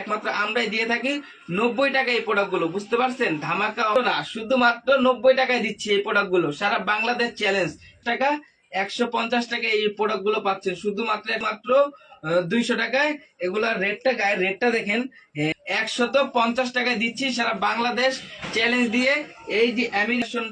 একমাত্র আমরাই দিয়ে থাকি নব্বই টাকা এই প্রোডাক্টগুলো, বুঝতে পারছেন? ধামাকা না, শুধুমাত্র নব্বই টাকায় দিচ্ছি এই প্রোডাক্টগুলো। সারা বাংলাদেশ চ্যালেঞ্জ টাকা একশো পঞ্চাশ টাকা এই প্রোডাক্টগুলো পাচ্ছেন। শুধুমাত্র একমাত্র দুইশো টাকায়। এগুলার রেটটা গায়ে রেটটা দেখেন। একশত পঞ্চাশ টাকায় দিচ্ছি, সারা বাংলাদেশ চ্যালেঞ্জ দিয়ে এই যে অ্যামিনেশন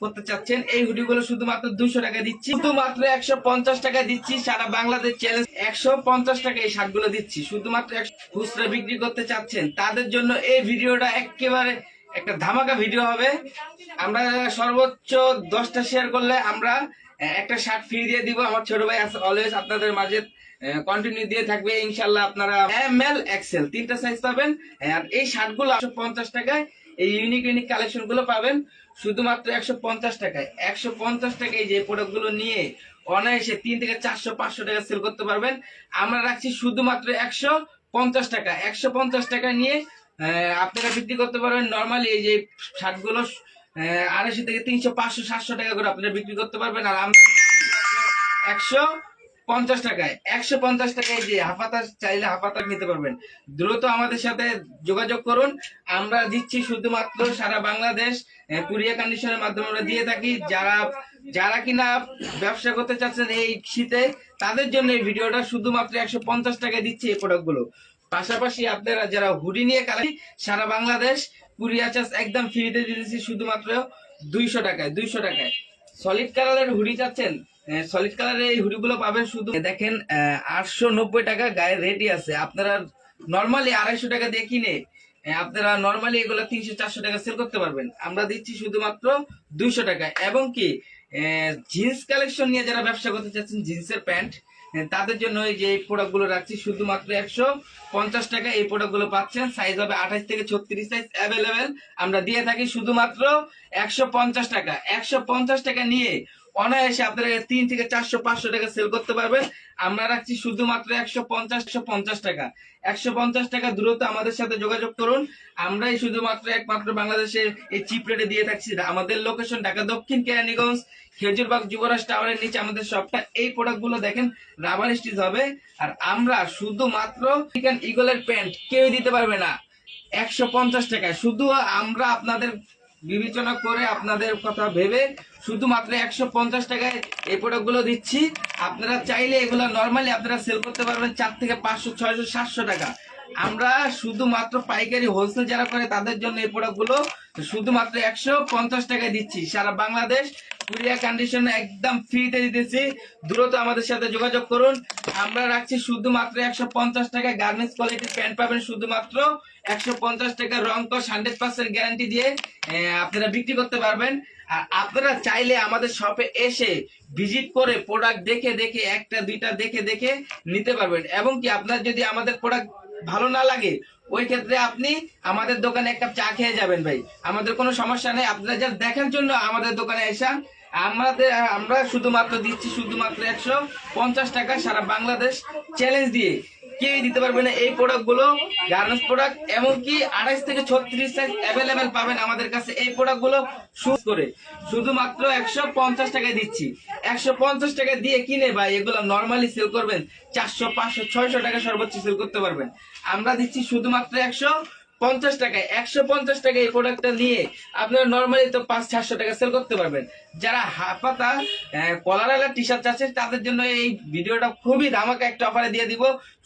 করতে চাচ্ছেন, এই হুডিগুলো শুধুমাত্র দুইশো টাকা দিচ্ছি। শুধুমাত্র একশো পঞ্চাশ টাকা দিচ্ছি, সারা বাংলাদেশ চ্যালেঞ্জ একশো পঞ্চাশ টাকা এই শার্টগুলো দিচ্ছি। শুধুমাত্র খুচরা বিক্রি করতে চাচ্ছেন, তাদের জন্য এই ভিডিওটা একেবারে একটা ধামাকা ভিডিও হবে। আমরা সর্বোচ্চ দশটা শেয়ার করলে আমরা একটা শার্ট ফ্রি দিয়ে দিব। আমার ছোট ভাই অলওয়েজ আপনাদের মাঝে কন্টিনিউ দিয়ে থাকবে ইনশাল্লাহ আপনারা এম এল এক্সেল তিনটা সাইজ পাবেন। আর এই শার্টগুলো একশো পঞ্চাশ টাকায়, এই ইউনিক ইউনিক কালেকশনগুলো পাবেন। শুধুমাত্র একশো পঞ্চাশ টাকায়। একশো পঞ্চাশ টাকায় যে প্রোডাক্টগুলো নিয়ে অনায়াসে তিন থেকে চারশো, পাঁচশো টাকা সেল করতে পারবেন। আমরা রাখছি শুধুমাত্র একশো পঞ্চাশ টাকা। একশো পঞ্চাশ টাকা নিয়ে আপনারা বিক্রি করতে পারবেন। নর্মালি এই যে শার্টগুলো আড়াইশো থেকে তিনশো, পাঁচশো, সাতশো টাকা করে আপনারা বিক্রি করতে পারবেন। আর আমরা একশো পঞ্চাশ টাকায়। একশো পঞ্চাশ টাকায় যে হাফাতা চাইলে হাফাতা নিতে পারবেন। দ্রুত আমাদের সাথে যোগাযোগ করুন। আমরা দিচ্ছি শুধুমাত্র সারা বাংলাদেশ কুরিয়া কন্ডিশনের মাধ্যমে আমরা দিয়ে থাকি। যারা যারা কিনা ব্যবসা করতে চাচ্ছেন এই শীতে, তাদের জন্য এই ভিডিওটা শুধুমাত্র একশো পঞ্চাশ টাকায় দিচ্ছি এই প্রোডাক্টগুলো। পাশাপাশি আপনারা যারা হুডি নিয়ে কালাই সারা বাংলাদেশ কুরিয়া চার্জ একদম ফ্রিতে দিতেছি শুধুমাত্র দুইশো টাকায় দুইশো টাকায়। সলিড কালারের হুডি চাচ্ছেন? সলিড কালারের এই হুডিগুলো পাবেন শুধু দেখেন আটশো নব্বই টাকা গায়ে রেটই আছে। আপনারা নর্মালি আড়াইশো টাকা দিয়ে কিনে আপনারা নর্মালি এগুলো তিনশো, চারশো টাকা সেল করতে পারবেন। আমরা দিচ্ছি শুধুমাত্র দুইশো টাকা এবং কি জিন্স কালেকশন নিয়ে যারা ব্যবসা করতে চাচ্ছেন জিন্সের প্যান্ট তাদের জন্য এই যে প্রোডাক্টগুলো রাখছি, শুধুমাত্র একশো পঞ্চাশ টাকা এই প্রোডাক্টগুলো পাচ্ছেন। সাইজ হবে আঠাশ থেকে ছত্রিশ সাইজ অ্যাভেলেবেল আমরা দিয়ে থাকি শুধুমাত্র একশো পঞ্চাশ টাকা। একশো পঞ্চাশ টাকা নিয়ে অনায়াসে আপনারা তিন থেকে চারশো, পাঁচশো টাকা সেল করতে পারবেন। আমরা রাখছি শুধুমাত্র একশো পঞ্চাশ পঞ্চাশ টাকা। একশো পঞ্চাশ টাকা দূরত্ব আমাদের সাথে যোগাযোগ করুন। আমরাই শুধুমাত্র একমাত্র বাংলাদেশের এই চিপ রেটে দিয়ে থাকছি। আমাদের লোকেশন ঢাকা দক্ষিণ কেরানীগঞ্জ, খেজুরবাগ যুবরাজ টাওয়ারের নিচে আমাদের সবটা এই প্রোডাক্টগুলো দেখেন রাবার স্টিচ হবে। আর আমরা শুধুমাত্র ইগলের প্যান্ট কেউ দিতে পারবে না। একশো পঞ্চাশ টাকায়। শুধু আমরা আপনাদের বিবেচনা করে আপনাদের কথা ভেবে শুধুমাত্র একশো পঞ্চাশ টাকায় এই প্রোডাক্টগুলো দিচ্ছি। আপনারা চাইলে এগুলো নর্মালি আপনারা সেল করতে পারবেন চার থেকে পাঁচশো, ছয়শো, সাতশো টাকা। আমরা শুধুমাত্র পাইকারি হোলসেল যারা করে তাদের জন্য এই প্রোডাক্টগুলো শুধুমাত্র একশো পঞ্চাশ টাকায় দিচ্ছি। সারা বাংলাদেশ কুরিয়া কন্ডিশন একদম ফ্রিতে দিতেছি। দ্রুত আমাদের সাথে যোগাযোগ করুন। আমরা রাখছি শুধুমাত্র একশো পঞ্চাশ টাকা গার্মেন্টস কোয়ালিটির প্যান্ট পাবেন শুধুমাত্র। একশো পঞ্চাশ টাকা রং কস হান্ড্রেড পার্সেন্ট গ্যারান্টি দিয়ে আপনারা বিক্রি করতে পারবেন। আর আপনারা চাইলে আমাদের শপে এসে ভিজিট করে প্রোডাক্ট দেখে দেখে, একটা, দুইটা দেখে দেখে নিতে পারবেন। এবং কি আপনার যদি আমাদের প্রোডাক্ট ভালো না লাগে, ওই ক্ষেত্রে আপনি আমাদের দোকানে এক কাপ চা খেয়ে যাবেন ভাই। আমাদের কোনো সমস্যা নেই, আপনারা যা দেখার জন্য আমাদের দোকানে এসান। আমাদের, আমরা শুধুমাত্র দিচ্ছি শুধুমাত্র একশো পঞ্চাশ টাকা সারা বাংলাদেশ চ্যালেঞ্জ দিয়ে। কেউই দিতে পারবে না এই প্রোডাক্টগুলো? গার্মেন্টস প্রোডাক্ট এমনকি আড়াইশ থেকে ছত্রিশ সাইজ অ্যাভেলেবেল পাবেন আমাদের কাছে এই প্রোডাক্টগুলো শুজ করে। শুধুমাত্র একশো পঞ্চাশ টাকায় দিচ্ছি। একশো পঞ্চাশ টাকা দিয়ে কিনে ভাই, এগুলো নর্মালি সেল করবেন। চারশো, পাঁচশো, ছয়শো টাকা সর্বোচ্চ সেল করতে পারবেন। আমরা দিচ্ছি শুধুমাত্র একশো পঞ্চাশ টাকায়, একশো পঞ্চাশ টাকা এই প্রোডাক্টটা নিয়ে আপনারা নর্মালি তো পাঁচ চারশো টাকা সেল করতে পারবেন। যারা হাফাতা কলারালা টি শার্ট আছে, তাদের জন্য এই ভিডিওটা খুবই ধামাকা একটা অফারে দিয়ে দিব।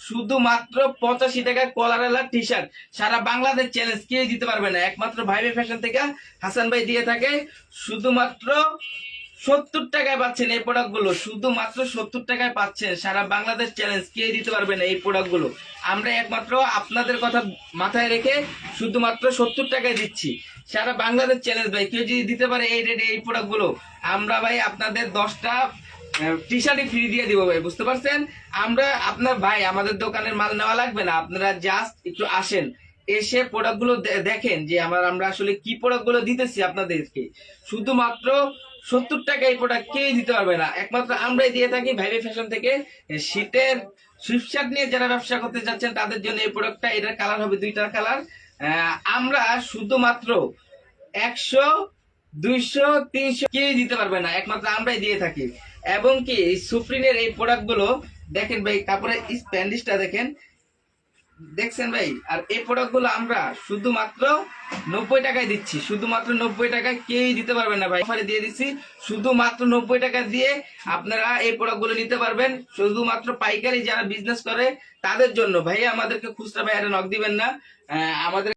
শুধুমাত্র পঁচাশি টাকায় কলারালা টি শার্ট সারা বাংলাদেশ চ্যালেঞ্জ কেউ দিতে পারবে না। একমাত্র ভাইবে ফ্যাশন থেকে হাসান ভাই দিয়ে থাকে। শুধুমাত্র সত্তর টাকায় পাচ্ছেন এই প্রোডাক্টগুলো শুধুমাত্র সত্তর টাকায় পাচ্ছেন। সারা বাংলাদেশ চ্যালেঞ্জ কে দিতে পারবে না এই প্রোডাক্টগুলো আমরা একমাত্র আপনাদের কথা মাথায় রেখে শুধুমাত্র সত্তর টাকায় দিচ্ছি। সারা বাংলাদেশ চ্যালেঞ্জ ভাই, কেউ যদি দিতে পারে এই রেটে এই প্রোডাক্টগুলো আমরা ভাই আপনাদের দশটা টি শার্টই ফ্রি দিয়ে দিব ভাই, বুঝতে পারছেন? আমরা আপনার ভাই, আমাদের দোকানের মাল নেওয়া লাগবে না। আপনারা জাস্ট একটু আসেন, এসে প্রোডাক্টগুলো দেখেন যে আমার, আমরা আসলে কি প্রোডাক্টগুলো দিতেছি আপনাদেরকে। শুধুমাত্র সত্তর টাকা এই প্রোডাক্ট কেউই দিতে পারবে না। একমাত্র আমরাই দিয়ে থাকি ভাইবে ফ্যাশন থেকে। শীতের সুইফট শার্ট নিয়ে যারা ব্যবসা করতে যাচ্ছেন, তাদের জন্য এই প্রোডাক্টটা এটার কালার হবে দুইটার কালার আমরা শুধুমাত্র একশো, দুইশো, তিনশো কেউই দিতে পারবে না। একমাত্র আমরাই দিয়ে থাকি। এবং কি সুপ্রিনের এই প্রোডাক্টগুলো, দেখেন ভাই, কাপড়ের স্প্যান্ডিশটা দেখেন। দেখছেন ভাই? আর এই প্রোডাক্টগুলো আমরা শুধুমাত্র নব্বই টাকায় দিচ্ছি। শুধুমাত্র নব্বই টাকায় কেউই দিতে পারবেন না ভাই। অফারে দিয়ে দিচ্ছি, শুধুমাত্র নব্বই টাকা দিয়ে আপনারা এই প্রোডাক্টগুলো নিতে পারবেন। শুধুমাত্র পাইকারি যারা বিজনেস করে, তাদের জন্য। ভাই আমাদেরকে খুচরা বাইরে নক দিবেন না। আমাদের